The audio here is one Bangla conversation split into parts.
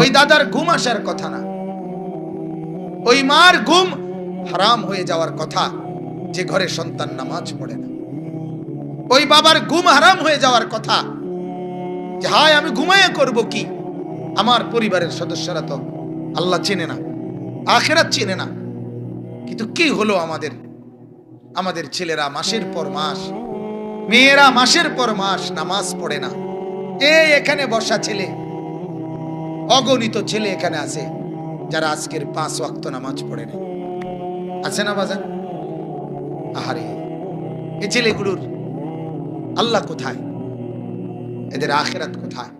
ওই দাদার ঘুম আসার কথা না। ওই মার ঘুম হারাম হয়ে যাওয়ার কথা যে ঘরে সন্তান নামাজ পড়ে না। ওই বাবার ঘুম হারাম হয়ে যাওয়ার কথা যে, হায়, আমি ঘুমাইয়া করব কি? আমার পরিবারের সদস্যরা তো আল্লাহ চেনে না, আখেরাত চেনে না। কিন্তু কি হলো আমাদের? আমাদের ছেলেরা মাসের পর মাস, মেয়েরা মাসের পর মাস নামাজ পড়ে না। এই এখানে বসা ছেলে অগণিত ছেলে এখানে আছে, যারা আজকের পাঁচ ওয়াক্ত নামাজ পড়ে না আছে না বাজার আহারে এই ছেলেগুলোর আল্লাহ কোথায়? এদের আখেরাত কোথায়?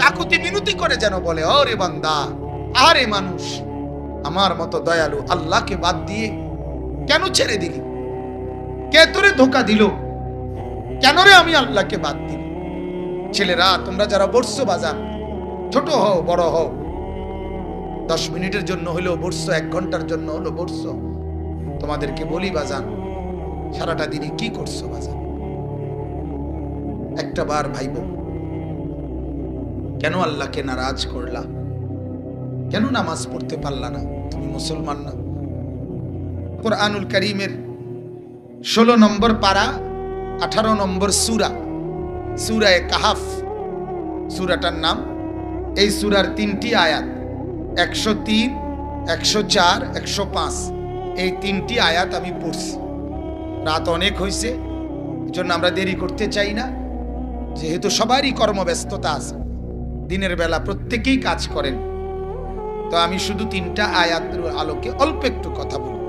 কাকুতি করে যেন বলে, ওরে বান্দা আরে মানুষ, আমার মতো দয়ালু বাদ দিয়ে কেন ছেড়ে দিলি? কে তোরে ধোকা দিল? কেন রে আমি আল্লাহকে বাদ দিল? ছেলেরা, তোমরা যারা বসছো বাজান ছোট হও, বড় হও। দশ মিনিটের জন্য হলেও বসছো এক ঘণ্টার জন্য হলো বসছো তোমাদেরকে বলি বাজান সারাটা দিনে কি করছ বাজান একটা বার ভাইব, কেন আল্লাহকে নারাজ করলা? কেন নামাজ পড়তে পারলা না? তুমি মুসলমান না। কোরআনুল করিমের ষোলো নম্বর পারা, আঠারো নম্বর সুরা। সুরায় কাহাফ। সুরাটার নাম, এই সুরার তিনটি আয়াত, একশো তিন, একশো চার, একশো পাঁচ। এই তিনটি আয়াত আমি পড়ছি। রাত অনেক হয়েছে জন্য আমরা দেরি করতে চাই না। যেহেতু সবারই কর্মব্যস্ততা আছে, দিনের বেলা প্রত্যেকেই কাজ করেন। তো আমি শুধু তিনটা আয়াতের আলোকে অল্প একটু কথা বলব।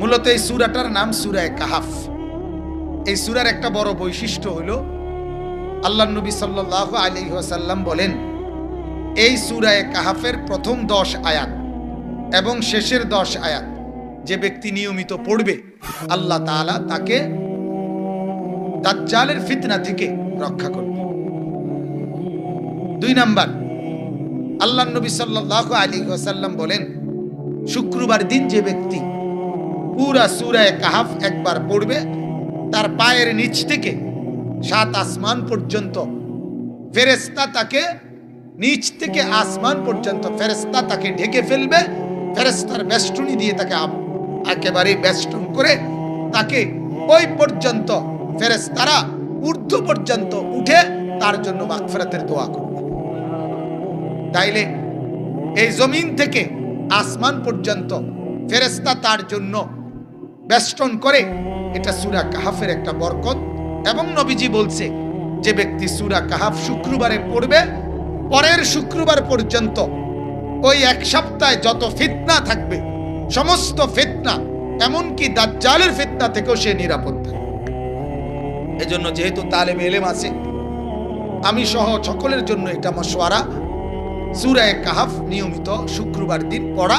মূলত এই সুরাটার নাম সুরায় কাহাফ। এই সুরার একটা বড় বৈশিষ্ট্য হল, আল্লাহ নবী সাল্লাহ আলী ওয়াসাল্লাম বলেন, এই সুরায় কাহাফের প্রথম দশ আয়াত এবং শেষের দশ আয়াত যে ব্যক্তি নিয়মিত পড়বে, আল্লাহ তাআলা তাকে তার দাজ্জালের ফিতনা থেকে রক্ষা করবে। দুই নাম্বার, আল্লাহ নবী সাল্লাহ আলী ওয়াসাল্লাম বলেন, শুক্রবার দিন যে ব্যক্তি পুরা সুরায় কাহাফ একবার পড়বে, তার পায়ের নিচ থেকে সাত আসমান পর্যন্ত ফেরেস্তা তাকে নিচ থেকে আসমান পর্যন্ত ফেরেস্তা তাকে ঢেকে ফেলবে ফেরেস্তার বেষ্টনী দিয়ে তাকে একেবারে বেষ্টন করে তাকে ওই পর্যন্ত ফেরেস্তারা ঊর্ধ্ব পর্যন্ত উঠে তার জন্য মাগফিরাতের দোয়া করবে। তাইলে এই জমিন থেকে আসমান পর্যন্ত ফেরেস্তা তার জন্য বেষ্টন করে, এটা সুরা কাহাফের একটা বরকত। এবং নবীজি বলছে, যে ব্যক্তি সুরা কাহাফ শুক্রবারে পড়বে, পরের শুক্রবার পর্যন্ত ওই এক সপ্তাহে যত ফিতনা থাকবে, সমস্ত ফিতনা, এমনকি দাজ্জালের ফিতনা থেকেও সে নিরাপদ থাকবে এজন্য যেহেতু তালেম এলেম আছে, আমি সহ সকলের জন্য এটা মশওয়ারা সুরায় কাহাফ নিয়মিত শুক্রবার দিন পড়া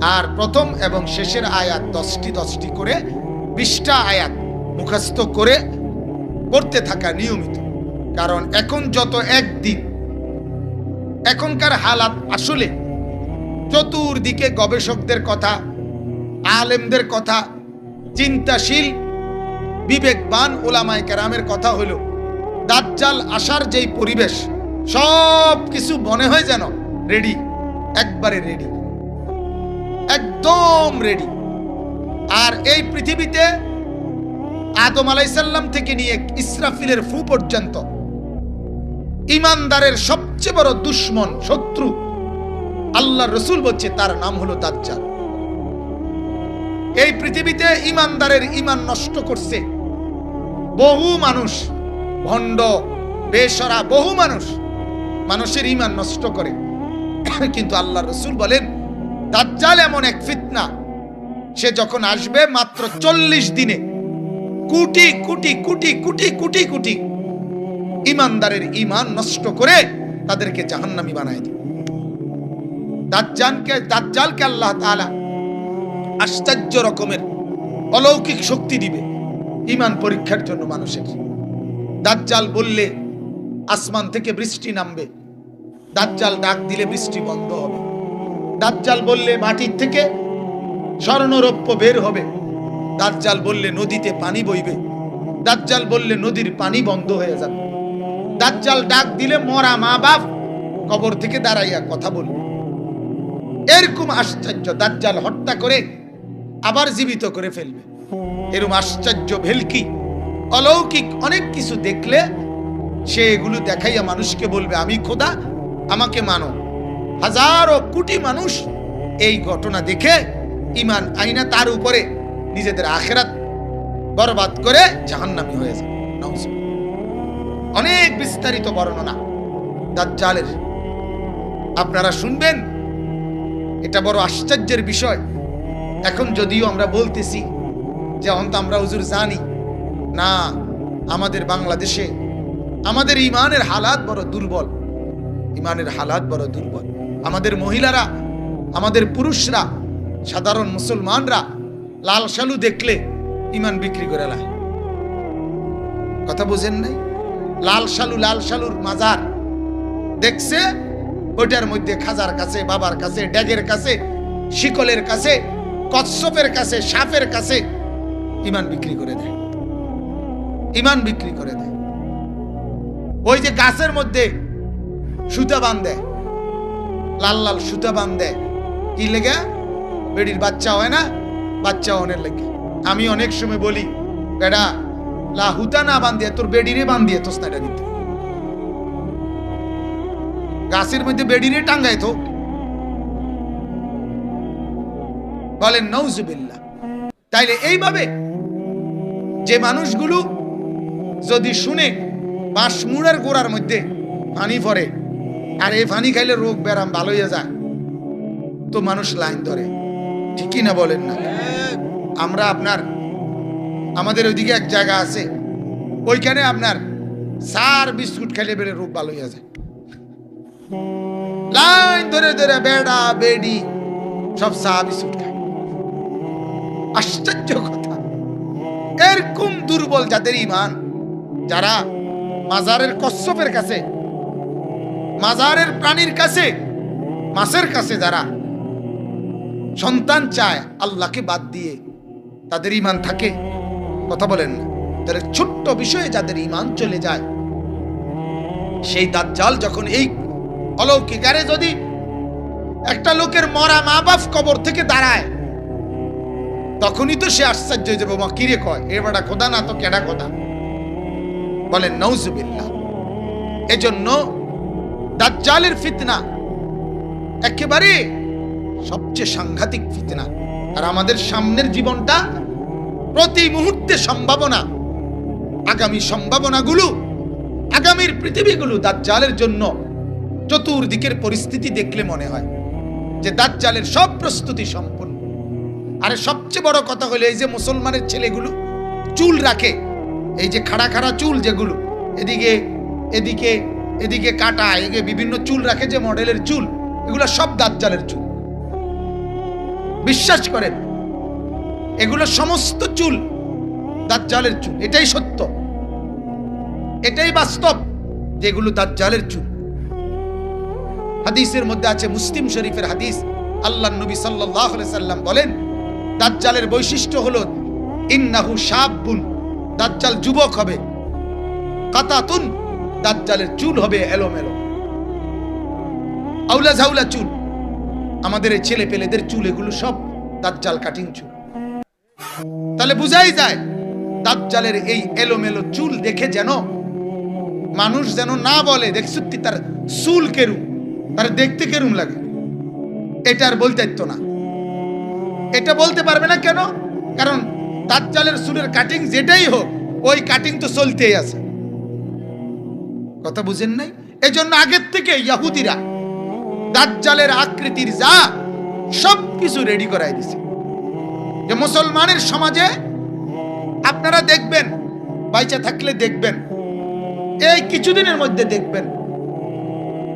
আর প্রথম এবং শেষের আয়াত দশটি দশটি করে, বিশটা আয়াত মুখস্থ করে পড়তে থাকা নিয়মিত। কারণ এখন যত একদিন এখনকার হালাত আসলে চতুর্দিকে গবেষকদের কথা, আলেমদের কথা, চিন্তাশীল, বিবেকবান ওলামায় কেরামের কথা হলো দাজ্জাল আসার যেই পরিবেশ সব কিছু মনে হয় যেন রেডি একবারে রেডি একদম রেডি আর এই পৃথিবীতে আদম আলাইসাল্লাম থেকে নিয়ে ইসরাফিলের ফু পর্যন্ত ইমানদারের সবচেয়ে বড় দুশ্মন, শত্রু আল্লাহ রসুল বলছে, তার নাম হলো দাজ্জাল। এই পৃথিবীতে ইমানদারের ইমান নষ্ট করছে বহু মানুষ, ভণ্ড, বেসরা বহু মানুষ, মানুষের ইমান নষ্ট করে। কিন্তু আল্লাহ রসুল বলেন দাজ্জাল এমন এক ফিতনা। সে যখন আসবে মাত্র চল্লিশ দিনে, কোটি কোটি কোটি কোটি কোটি কোটি ইমানদারের ইমান নষ্ট করে তাদেরকে জাহান্নামি বানায় দিবে। দাজ্জালকে দাজ্জালকে আল্লাহ তাআলা আশ্চর্য রকমের অলৌকিক শক্তি দিবে ইমান পরীক্ষার জন্য মানুষের। দাজ্জাল বললে, আসমান থেকে বৃষ্টি নামবে। দাজ্জাল ডাক দিলে বৃষ্টি বন্ধ হবে। দাজ্জাল বললে মাটির থেকে স্বর্ণরৌপ্য বের হবে। দাজ্জাল বললে নদীতে পানি বইবে। দাজ্জাল বললে নদীর পানি বন্ধ হয়ে যাবে। দাজ্জাল ডাক দিলে মরা মা বাপ কবর থেকে দাঁড়াইয়া কথা বলবে। এরকম আশ্চর্য দাজ্জাল হত্যা করে আবার জীবিত করে ফেলবে। এরকম আশ্চর্য ভেলকি, অলৌকিক অনেক কিছু দেখলে সে এগুলো দেখাইয়া মানুষকে বলবে, আমি খোদা, আমাকে মানো। হাজারো কোটি মানুষ এই ঘটনা দেখে ইমান আইনা তার উপরে নিজেদের আখেরাত বরবাদ করে জাহান্নামী হয়ে যায়। অনেক বিস্তারিত বর্ণনা দাজ্জালের। আপনারা শুনবেন, এটা বড় আশ্চর্যের বিষয়। এখন যদিও আমরা বলতেছি যে অন্ত আমরা হুজুর জানি, না, আমাদের বাংলাদেশে আমাদের ইমানের হালাত বড় দুর্বল। ইমানের হালাত বড় দুর্বল। আমাদের মহিলারা, আমাদের পুরুষরা, সাধারণ মুসলমানরা লাল শালু দেখলে ইমান বিক্রি করে লায়। কথা বুঝেন নাই? লাল শালু, লাল শালুর মাজার দেখছে, ওইটার মধ্যে খাজার কাছে, বাবার কাছে, ড্যাগের কাছে, শিকলের কাছে, কচ্ছপের কাছে, সাপের কাছে ইমান বিক্রি করে দেয়। ইমান বিক্রি করে দেয়। ওই যে গাছের মধ্যে সুতা বান্ধে লাল লাল সুতা বান্ধে কি লেগে? বেডির বাচ্চা হয় না? বাচ্চা অনেক লেগে। আমি অনেক সময় বলি, বেড়া, লা হুতা না বান্ধিয়ে তোর বেডিরে বান্ধিয়ে তোস না এটা নিতে গাছের মধ্যে বেডিরে টাঙ্গায় তো। বলেন নৌজুবিল্লা তাইলে এইভাবে যে মানুষগুলো যদি শুনে বাঁশ মুড়ের গোড়ার মধ্যে পানি পড়ে আর এই পানি খাইলে রোগ, ব্যারাম ভালো হয়ে যায় তো মানুষ লাইন ধরে। ঠিকই না বলেন না? আমরা আপনার, আমাদের ওইদিকে এক জায়গা আছে। ওইখানে আপনার সার, বিস্কুট খাইলে বেড়ে রোগ ভালো হয়ে যায়। লাইন ধরে ধরে বেড়া, বেডি, সব চা বিস্কুট খায়। আশ্চর্য কথা। এরকম দুর্বল যাদের ইমান, যারা মাজারের কশ্যপের কাছে মাজারের প্রাণীর কাছে, মাছের কাছে যারা সন্তান চায়, আল্লাহকে বাদ দিয়ে তাদের ইমান থাকে। কথা বলেন তাদের ছোট্ট বিষয়ে যাদের ইমান চলে যায়, সেই দাজ্জাল যখন এই অলৌকিক, আরে যদি একটা লোকের মরা মা বাপ কবর থেকে দাঁড়ায়, তখনই তো সে আশ্চর্য হয়ে যাবে, মা কিরে কয়? এ বেটা খোদা না, তো কেডা খোদা? বলেন নৌজুবিল্লাহ এজন্য দাজ্জালের ফিতনা। একেবারে সবচেয়ে সাংঘাতিক ফিতনা। আর আমাদের সামনের জীবনটা প্রতি মুহূর্তে সম্ভাবনা। আগামী সম্ভাবনাগুলো, আগামীর পৃথিবীগুলো দাজ্জালের জন্য চতুর্দিকের পরিস্থিতি দেখলে মনে হয় যে দাজ্জালের সব প্রস্তুতি সম্পূর্ণ। আরে সবচেয়ে বড় কথা হলো এই যে মুসলমানের ছেলেগুলো চুল রাখে, এই যে খাড়া খাড়া চুল যেগুলো, এদিকে এদিকে এদিকে কাটা, এদিকে বিভিন্ন চুল রাখে যে মডেলের চুল, এগুলো সব দাজ্জালের চুল। বিশ্বাস করেন, এগুলো সমস্ত চুল দাজ্জালের চুল, এটাই সত্য। এটাই বাস্তব যেগুলো দাজ্জালের চুল। হাদিসের মধ্যে আছে, মুসলিম শরীফের হাদিস, আল্লাহ নবী আলাইহি সাল্লাম বলেন, দাজ্জালের বৈশিষ্ট্য হলো, ইন্নাহু শাবুন, দাজ্জাল যুবক হবে। কাতাতুন দাজ্জালের চুল হবে এলোমেলো। আউলা ঝাউলা চুল। আমাদের এই ছেলে পেলেদের চুল, এগুলো সব দাজ্জাল কাটিং চুল। তাহলে বুঝাই যায়, দাজ্জালের এই এলোমেলো চুল দেখে যেন মানুষ যেন না বলে দেখ সত্যি তার চুল কেরুম, তার দেখতে কেরুম লাগে। এটা আর বলতে না। এটা বলতে পারবে না কেন? কারণ দাজ্জালের চুলের কাটিং যেটাই হোক, ওই কাটিং তো চলতেই আছে। কথা বুঝেন নাই? এজন্য আগের থেকে ইয়াহুদিরা দাজ্জালের আকৃতির যা সব কিছু রেডি করাই দিছে। যে মুসলমানের সমাজে আপনারা দেখবেন, বাইচা থাকলে দেখবেন, এই কিছুদিনের মধ্যে দেখবেন,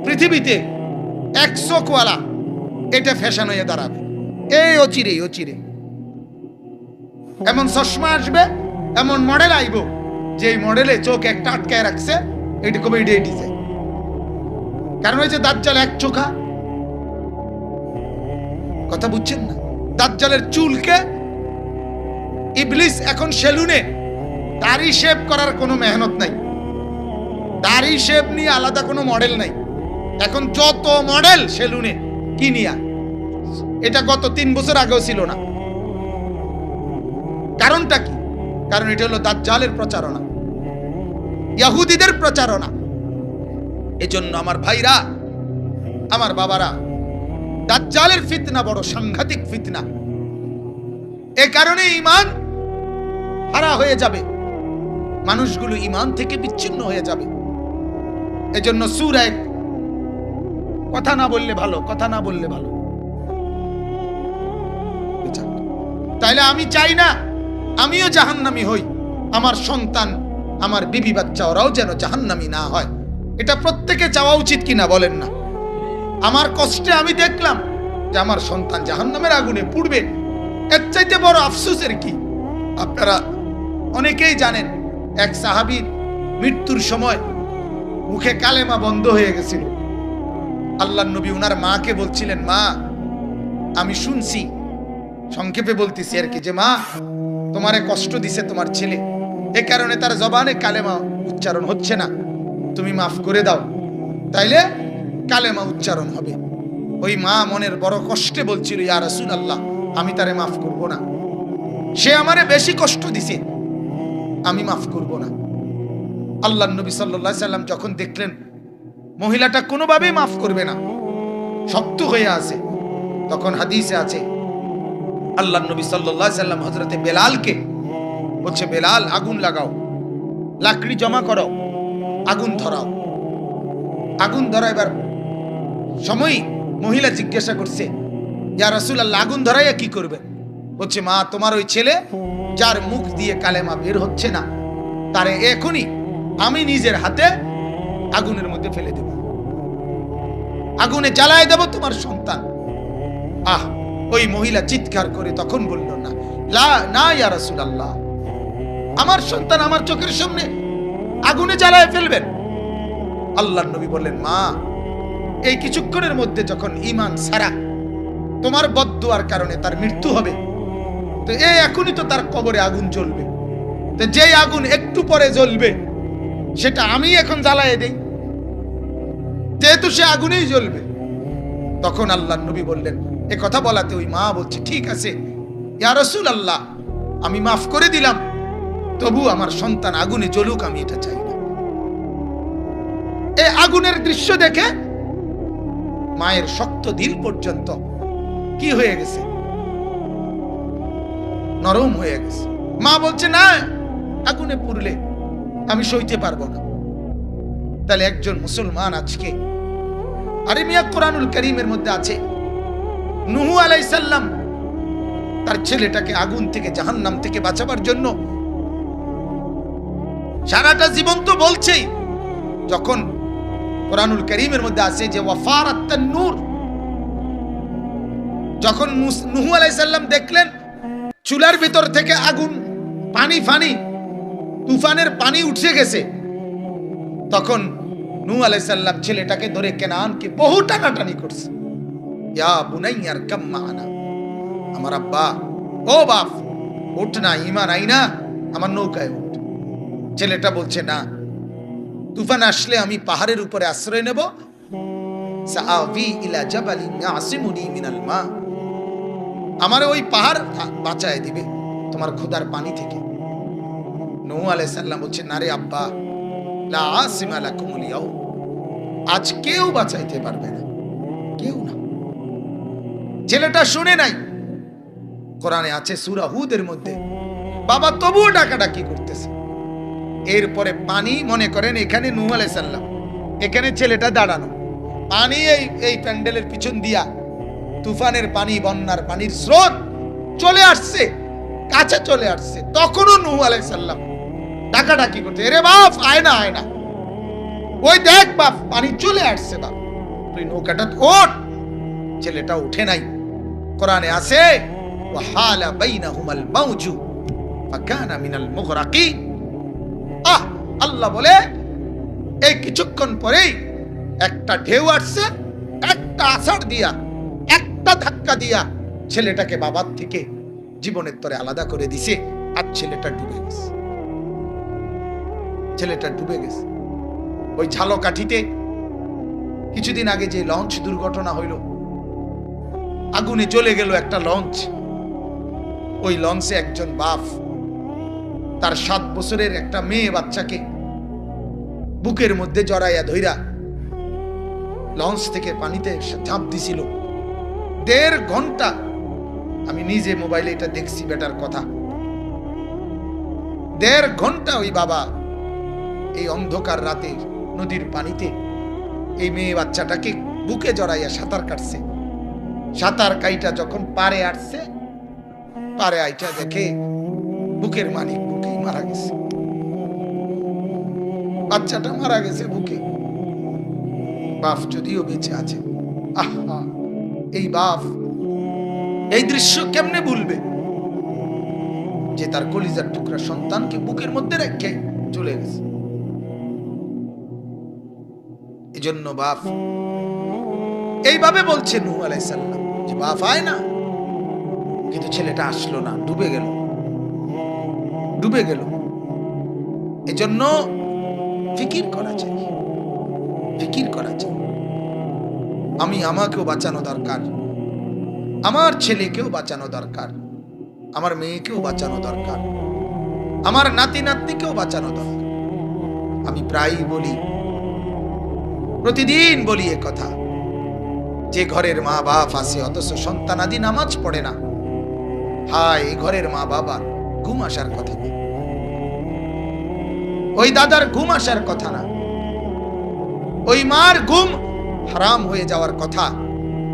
পৃথিবীতে এক চোখওয়ালা এটা ফ্যাশন হয়ে দাঁড়াবে। এই অচিরে অচিরে। এমন চশমা আসবে, এমন মডেল আইব যে মডেলে চোখ একটা আটকায় রাখছে এটা কবে এটাই ডিজাইন কারণ যে দাজ্জাল এক চোখা? কথা বুঝছেন না? দাজ্জালের চুলকে ইবলিস এখন সেলুনে দাড়ি শেভ করার কোনো মেহনত নাই। দাড়ি শেভ নিয়ে আলাদা কোনো মডেল নাই। এখন যত মডেল সেলুনে, কি নিয়া? এটা গত তিন বছর আগেও ছিল না। কারণটা কি? কারণ এটা হলো দাজ্জালের প্রচারণা। ইয়াহুদিদের প্রচারণা। এজন্য আমার ভাইরা, আমার বাবারা, দাজ্জালের ফিতনা বড় সাংঘাতিক ফিতনা। এ কারণে ইমান হারা হয়ে যাবে। মানুষগুলো ইমান থেকে বিচ্ছিন্ন হয়ে যাবে। এজন্য সুর এক কথা না বললে ভালো, কথা না বললে ভালো। তাইলে আমি চাই না, আমিও জাহান্নামি হই, আমার সন্তান আমার বিবি বাচ্চা ওরাও যেন জাহান্নামি না হয়। এটা প্রত্যেকে চাওয়া উচিত কিনা বলেন না। আমার কষ্টে আমি দেখলাম যে আমার সন্তান জাহান্নামের আগুনে পুড়বে। এর চাইতে বড় আফসোসের কি? আপনারা অনেকেই জানেন, এক সাহাবীর মৃত্যুর সময় মুখে কালেমা বন্ধ হয়ে গেছিল। আল্লাহ নবী উনার মাকে বলছিলেন, মা, আমি শুনছি। সংক্ষেপে বলতেছি আর কি যে, মা, তোমারে কষ্ট দিছে তোমার ছেলে। এ কারণে তার জবানে কালেমা উচ্চারণ হচ্ছে না। তুমি মাফ করে দাও। তাইলে কালেমা উচ্চারণ হবে। ওই মা মনের বড় কষ্টে বলছিল, ইয়া রাসূল আল্লাহ আমি তারে মাফ করব না। সে আমারে বেশি কষ্ট দিছে, আমি মাফ করব না। আল্লাহ নবী সাল্লাল্লাহু সাল্লাম যখন দেখলেন, মহিলাটা কোনোভাবেই মাফ করবে না, শক্ত হয়ে আছে, তখন হাদিসে আছে আল্লাহ নবী সাল্লাল্লাহু সাল্লাম হজরতে বেলালকে বলছে, বেলাল, আগুন লাগাও। লাকড়ি জমা করো আগুন ধরাও। আগুন ধরা এবার। সময়? মহিলা জিজ্ঞাসা করছে, ইয়া রাসূলুল্লাহ, আগুন ধরাইয়া কি করবে? বলছে, মা, তোমার ওই ছেলে, যার মুখ দিয়ে কালেমা বের হচ্ছে না, তারে এখনই আমি নিজের হাতে আগুনের মধ্যে ফেলে দেব। আগুনে জ্বালায় দেব তোমার সন্তান। আহ, ওই মহিলা চিৎকার করে তখন বলল, না, লা, না, ইয়া রাসূলুল্লাহ। আমার সন্তান আমার চোখের সামনে আগুনে জ্বালায় ফেলবেন। আল্লাহ নবী বললেন, মা, এই কিছুক্ষণের মধ্যে যখন ইমান সারা তোমার বদুয়ার কারণে তার মৃত্যু হবে, তো এই এখনই তো তার কবরে আগুন জ্বলবে। তো যেই আগুন একটু পরে জ্বলবে, সেটা আমি এখন জ্বালায় দেই। যেহেতু সে আগুনেই জ্বলবে। তখন আল্লাহ নবী বললেন, এ কথা বলাতে ওই মা বলছে, ঠিক আছে, ইয়া রসুল আল্লাহ আমি মাফ করে দিলাম তবু আমার সন্তান আগুনে জ্বলুক, আমি এটা চাই না। এই আগুনের দৃশ্য দেখে মায়ের শক্ত দিল পর্যন্ত কি হয়ে গেছে? নরম হয়ে গেছে। মা বলছে, না, আগুনে পুড়লে আমি সইতে পারব না। তাহলে একজন মুসলমান আজকে আরে মিয়া কোরআনুল করিমের মধ্যে আছে। নুহু আলাইসাল্লাম তার ছেলেটাকে আগুন থেকে জাহান্নাম থেকে বাঁচাবার জন্য সারাটা জীবন তো বলছেই। যখন কোরআনুল করিমের মধ্যে আছে যে ওয়াফার নূর। যখন নুহু আলাইসাল্লাম দেখলেন, চুলার ভিতর থেকে আগুন, পানি, ফানি, তুফানের পানি উঠে গেছে, তখন নূ আলাইসাল্লাম ছেলেটাকে ধরে কেনানকে বহু টানাটানি করছে। ইয়া বুনাইয়ার কাম্মা আমার আব্বা, ও বাপ, উঠ না ইমান আই না আমার নৌকায় উঠ। ছেলেটা বলছে, না, তুফান আসলে আমি পাহাড়ের উপরে আশ্রয় নেব। আমার ওই পাহাড় বাঁচায় দিবে তোমার ক্ষুধার পানি থেকে। নৌ আলাইহিস সালাম বলছে, না রে আব্বা, লা আসিমা লাকুমুল ইয়াউম। আজ কেউ বাঁচাইতে পারবে না, কেউ না। ছেলেটা শুনে নাই। কোরআনে আছে সূরা হুদের মধ্যে, বাবা তবুও ডাকাডাকি করতেছে। এরপরে পানি মনে করেন এখানে নূহ আলাইহিস সালাম, এখানে ছেলেটা দাঁড়ানো। পানি এই এই প্যান্ডেলের পিছন দিয়া তুফানের পানি, বন্যার পানির স্রোত চলে আসছে, কাছে চলে আসছে। তখনও নূহ আলাইহিস সালাম ডাকাডাকি করতে এরে বাপ, আয় না আয় না। ওই দেখ বাপ, পানি চলে আসছে বাপ। তুই নৌকাটা ওঠ। ছেলেটা উঠে নাই। কোরআনে আছে ওয়াহালা বাইনাহুমাল মাউজু, ফাকানা মিনাল মুগরাকিন। আল্লাহ বলে, এই কিছুক্ষণ পরেই একটা ঢেউ আসছে, একটা আষাঢ় দিয়া, একটা ধাক্কা দিয়া ছেলেটাকে বাবার থেকে জীবনের তরে আলাদা করে দিছে আর ছেলেটা ডুবে গেছে। ছেলেটা ডুবে গেছে। ওই ঝালকাঠিতে কিছুদিন আগে যে লঞ্চ দুর্ঘটনা হইল, আগুনে চলে গেল একটা লঞ্চ। ওই লঞ্চে একজন বাপ তার সাত বছরের একটা মেয়ে বাচ্চাকে বুকের মধ্যে জড়াইয়া ধইরা লঞ্চ থেকে পানিতে ঝাঁপ দিছিল। দেড় ঘণ্টা আমি নিজে মোবাইলে এটা দেখছি বেটার কথা। দেড় ঘণ্টা ওই বাবা এই অন্ধকার রাতে নদীর পানিতে এই মেয়ে বাচ্চাটাকে বুকে জড়াইয়া সাঁতার কাটছে। সাঁতার কাইটা যখন পারে আসছে, পারে আইটা দেখে বুকের মালিক মারা গেছে। বাচ্চাটা মারা গেছে বুকে। বাপ যদিও বেঁচে আছে। আহা, এই বাপ এই দৃশ্য কেমনে ভুলবে? যে তার কলিজার টুকরা সন্তানকে বুকের মধ্যে রেখে চলে গেছে। এজন্য বাপ এইভাবে বলছে নূহ আলাইসাল্লাম যে বাপ আয় না। কিন্তু ছেলেটা আসলো না, ডুবে গেল। ডুবে গেল। এজন্য ফিকির করা চাই। ফিকির করা চাই। আমি আমাকেও বাঁচানো দরকার। আমার ছেলেকেও বাঁচানো দরকার। আমার মেয়েকেও বাঁচানো দরকার। আমার নাতি নাতনিকেও বাঁচানো দরকার। আমি প্রায়ই বলি, প্রতিদিন বলি এ কথা। যে ঘরের মা বাপ আছে, অথচ সন্তানাদি নামাজ পড়ে না। হায় ঘরের মা বাবার ঘুম আসার কথা ওই দাদার ঘুম আসার কথা না। ওই মার ঘুম হারাম হয়ে যাওয়ার কথা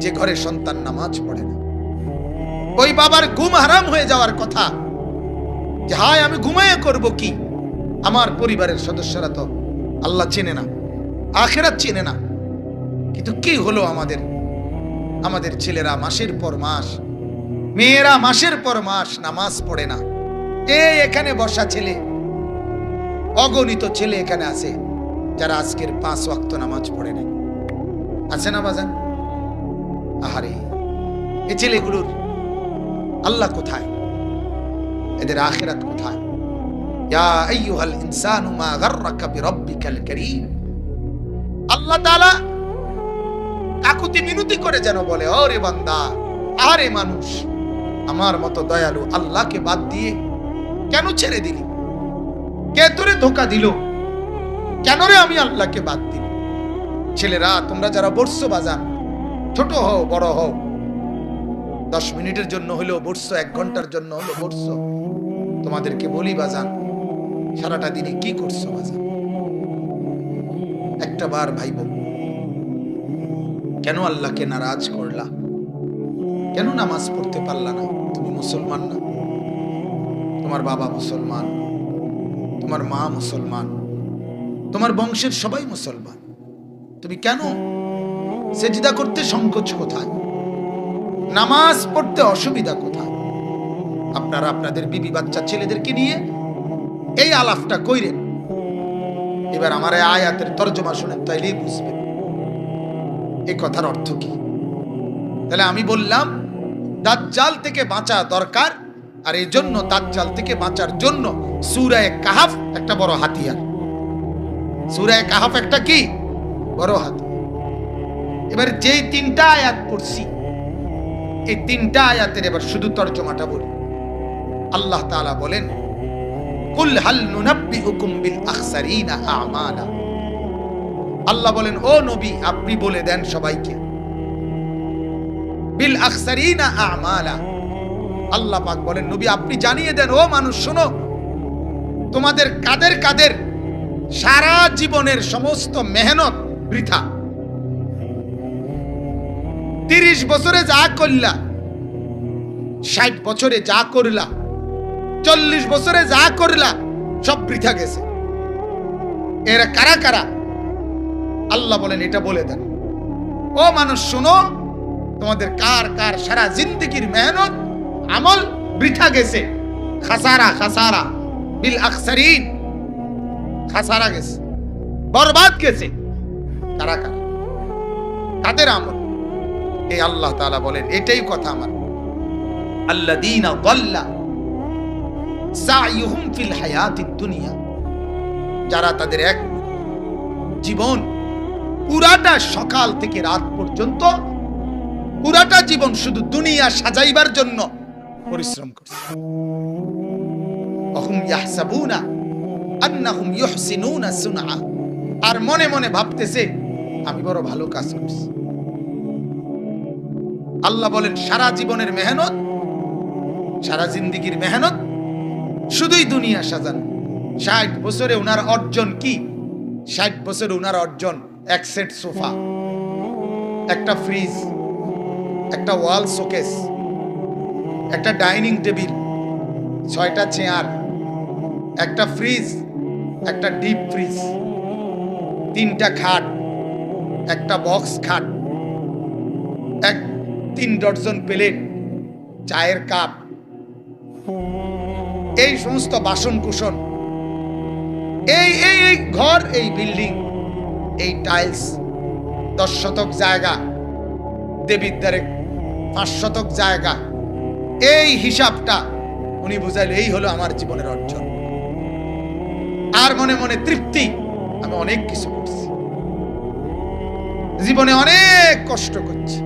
যে ঘরে সন্তান নামাজ পড়ে না। ওই বাবার ঘুম হারাম হয়ে যাওয়ার কথা যে, হায়, আমি ঘুমাইয়া করব কি? আমার পরিবারের সদস্যরা তো আল্লাহ চেনে না, আখেরাত চেনে না। কিন্তু কি হলো আমাদের? আমাদের ছেলেরা মাসের পর মাস, মেয়েরা মাসের পর মাস নামাজ পড়ে না। এ এখানে বসা ছেলে। অগণিত ছেলে এখানে আছে, যারা আজকের পাঁচ ওয়াক্ত নামাজ পড়ে নাই। আছে না বাজান? আহারে, এ ছেলেগুলোর আল্লাহ কোথায়? এদের আখেরাত কোথায়? আল্লাহ কাকুতি করে যেন বলে, ওরে বান্দা আরে মানুষ, আমার মতো দয়ালু আল্লাহকে বাদ দিয়ে কেন ছেড়ে দিলি? কে তোরে ধোকা দিল? কেন রে আমি আল্লাহকে বাদ দিল? ছেলেরা, তোমরা যারা বর্ষ বাজান, ছোট হও, বড় হও। দশ মিনিটের জন্য হলেও বর্ষ এক ঘণ্টার জন্য হলো বর্ষ তোমাদেরকে বলি বাজান, সারাটা দিনে কি করছ বাজান? একটা বার ভাইব, কেন আল্লাহকে নারাজ করলা? কেন নামাজ পড়তে পারলা না? তুমি মুসলমান না। তোমার বাবা মুসলমান, তোমার মা মুসলমান, তোমার বংশের সবাই মুসলমান। তুমি কেন সেজদা করতে সংকোচ কোথায়? নামাজ পড়তে অসুবিধা কোথায়? আপনারা আপনাদের বিবি বাচ্চা ছেলেদেরকে নিয়ে এই আলাপটা কইরেন। এবার আমার আয়াতের তর্জমা শুনেন, তাইলেই বুঝবেন। এই কথার অর্থ কি? তাহলে আমি বললাম, দাজ্জাল থেকে বাঁচা দরকার আর এই জন্য দাজ্জাল থেকে বাঁচার জন্য সুরায় কাহাফ একটা বড় হাতিয়ার। সুরায় কাহাফ একটা কি? বড় হাত এবার যেই তিনটা আয়াত পড়ছি, এই তিনটা আয়াতের এবার শুধু তর্জমাটা বলি। আল্লাহ তাআলা বলেন, কুল হাল নুনাব্বিউকুম বিল আখসারিনা আমালা? আল্লাহ বলেন, ও নবী, আপনি বলে দেন সবাইকে, বিল আখসারিনা আমালা। আল্লাহ পাক বলেন, নবী, আপনি জানিয়ে দেন, ও মানুষ, শোনো, তোমাদের কাদের কাদের সারা জীবনের সমস্ত মেহনত বৃথা। তিরিশ বছরে যা করলা, ষাট বছরে যা করলা, চল্লিশ বছরে যা করলা, সব বৃথা গেছে। এরা কারা কারা? আল্লাহ বলেন, এটা বলে দেন। ও মানুষ, শুনো, তোমাদের কার কার সারা জিন্দগির মেহনত আমল বৃথা গেছে। খাসারা খাসারা, বিল আকসারিন। খাসারা গেছে। বরবাদ গেছে। কারা কারা? কাদের আমল? এই আল্লাহ তাআলা বলেন, এটাই কথা আমার। আল্লাযীনা দাল্লা সাইহুম ফিল হায়াতিদ দুনিয়া। যারা তাদের এক জীবন পুরাটা সকাল থেকে রাত পর্যন্ত, পুরাটা জীবন শুধু দুনিয়া সাজাইবার জন্য পরিশ্রম করছে আর মনে মনে ভাবতেছে, আমি বড় ভালো কাজ করছি। আল্লাহ বলেন, সারা জীবনের মেহনত, সারা জিন্দিগির মেহনত, শুধুই দুনিয়া সাজান। ষাট বছরে ওনার অর্জন কি? ষাট বছরে ওনার অর্জন, এক সেট সোফা, একটা ফ্রিজ, একটা ওয়াল শোকেস একটা ডাইনিং টেবিল, ছয়টা চেয়ার, একটা ফ্রিজ, একটা ডিপ ফ্রিজ, তিনটা খাট, একটা বক্স খাট, এক তিন ডজন প্লেট, চায়ের কাপ। এই সমস্ত বাসন কুসন এই এই এই ঘর, এই বিল্ডিং, এই টাইলস, দশ শতক জায়গা, দেবীর দ্বারে পাঁচ শতক জায়গা। এই হিসাবটা। উনি বুঝাইল, এই হলো আমার জীবনের অর্জন। আর মনে মনে তৃপ্তি, আমি অনেক কিছু করছি। জীবনে অনেক কষ্ট করছি।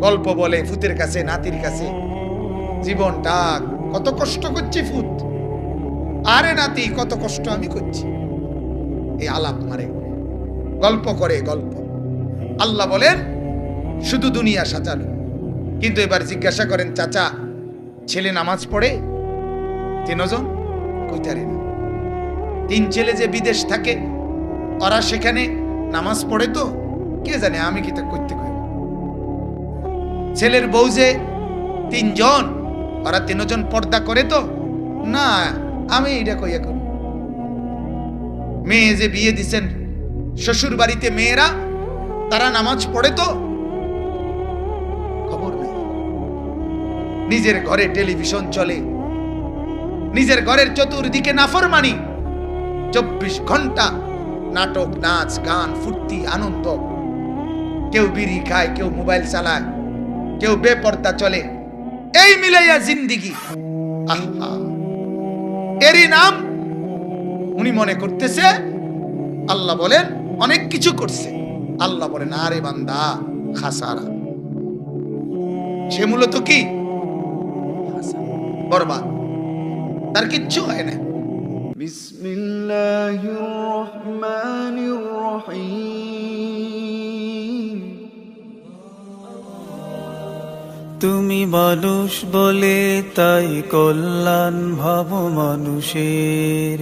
গল্প বলে ফুতের কাছে, নাতির কাছে। জীবনটা কত কষ্ট করছি ফুত আরে নাতি, কত কষ্ট আমি করছি। এই আলাপ মারে। গল্প করে গল্প। আল্লাহ বলেন, শুধু দুনিয়া সাজানো কিন্তু এবার জিজ্ঞাসা করেন, চাচা, ছেলে নামাজ পড়ে? তিনজন কইতারে না তিন ছেলে যে বিদেশ থাকে, ওরা সেখানে নামাজ পড়ে তো, কে জানে আমি কি তা করতে কই ছেলের বউ যে তিনজন, ওরা তিনজন পর্দা করে তো? না, আমি এটা কইয়া করি। মেয়ে যে বিয়ে দিছেন শ্বশুর বাড়িতে মেয়েরা, তারা নামাজ পড়ে তো? নিজের ঘরে টেলিভিশন চলে। নিজের ঘরের চতুর্দিকে নাফরমানি। চব্বিশ ঘণ্টা নাটক, নাচ, গান, ফুর্তি, আনন্দ। কেউ বিড়ি খায়, কেউ মোবাইল চালায়, কেউ বেপর্দা চলে। এই মিলাইয়া জিন্দিগি। আহা। এরই নাম উনি মনে করতেছে, আল্লাহ বলেন, অনেক কিছু করছে। আল্লাহ বলেন, আরে বান্দা, খাসারা। সে মূলত কি? বরবাদ তার কিচ্ছু হয় না। তুমি মানুষ বলে তাই কল্যাণ ভাব মানুষের।